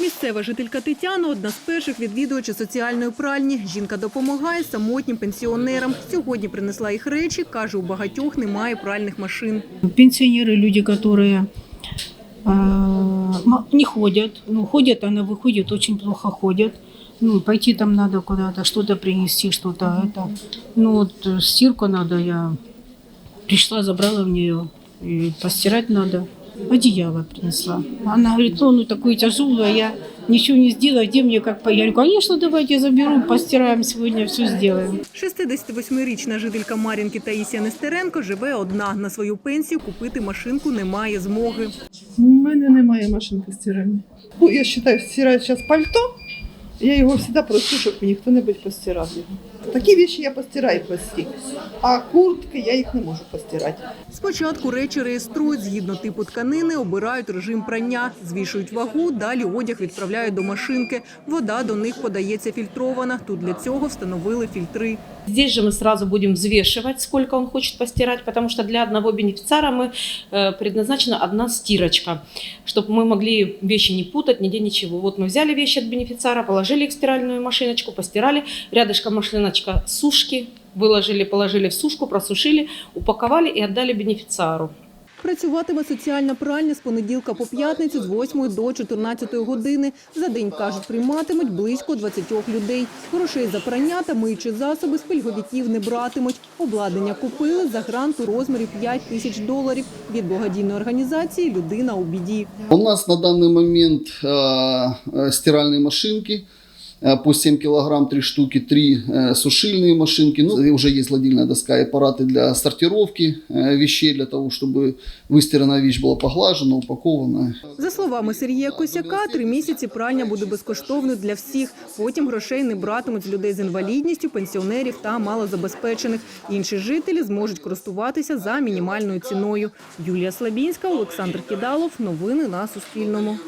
Місцева жителька Тетяна – одна з перших відвідувачів соціальної пральні. Жінка допомагає самотнім пенсіонерам. Сьогодні принесла їх речі. Каже, у багатьох немає пральних машин. Пенсионеры, люди, которые э, ма- не ходят, ну, ходят, она выходит, очень плохо ходят. Ну, пойти там надо куда-то, что-то принести, что-то это. Ну, вот э, стирку надо, я пришла, забрала в нее, и постирать надо. Одеяло принесла. Она говорит, ну, ну такое тяжелое, я ничего не сделаю, где мне как по... Я говорю, конечно, давайте заберу, постираем сегодня, все сделаем. 68-річна жителька Мар'їнки Таїсія Нестеренко живе одна. На свою пенсію купити машинку немає змоги. У мене немає машинки стиральної. Ну, я вважаю, стираю зараз пальто. Я його завжди прошу, щоб мені хто-небудь постирав його. Такі речі я постираю прості, а куртки я їх не можу постирати. Спочатку речі реєструють згідно типу тканини, обирають режим прання, звішують вагу, далі одяг відправляють до машинки. Вода до них подається фільтрована. Тут для цього встановили фільтри. Здесь же мы сразу будем взвешивать, сколько он хочет постирать, потому что для одного бенефициара мы э, предназначена одна стирочка, чтобы мы могли вещи не путать, нигде ничего. Вот мы взяли вещи от бенефициара, положили их в стиральную машиночку, постирали, рядышком машиночка сушки, выложили, положили в сушку, просушили, упаковали и отдали бенефициару. Працюватиме соціальна пральня з понеділка по п'ятницю з 8 до 14 години. За день, кажуть, прийматимуть близько 20 людей. Грошей за прання та миючі засоби з пільговиків не братимуть. Обладнання купили за грант у розмірі 5 тисяч доларів від благодійної організації «Людина у біді». У нас на данный момент э, э, стиральные машинки э, по 7 килограмм, 3 штуки, 3 э, сушильные машинки. Ну, и уже есть гладильная доска и аппараты для сортировки э, вещей, для того, чтобы выстиранная вещь была поглажена, упакована. За словами Сергія Косяка, три місяці пральня буде безкоштовною для всіх. Потім грошей не братимуть з людей з інвалідністю, пенсіонерів та малозабезпечених. Інші жителі зможуть користуватися за мінімальною ціною. Юлія Слабінська, Олександр Кідалов. Новини на Суспільному.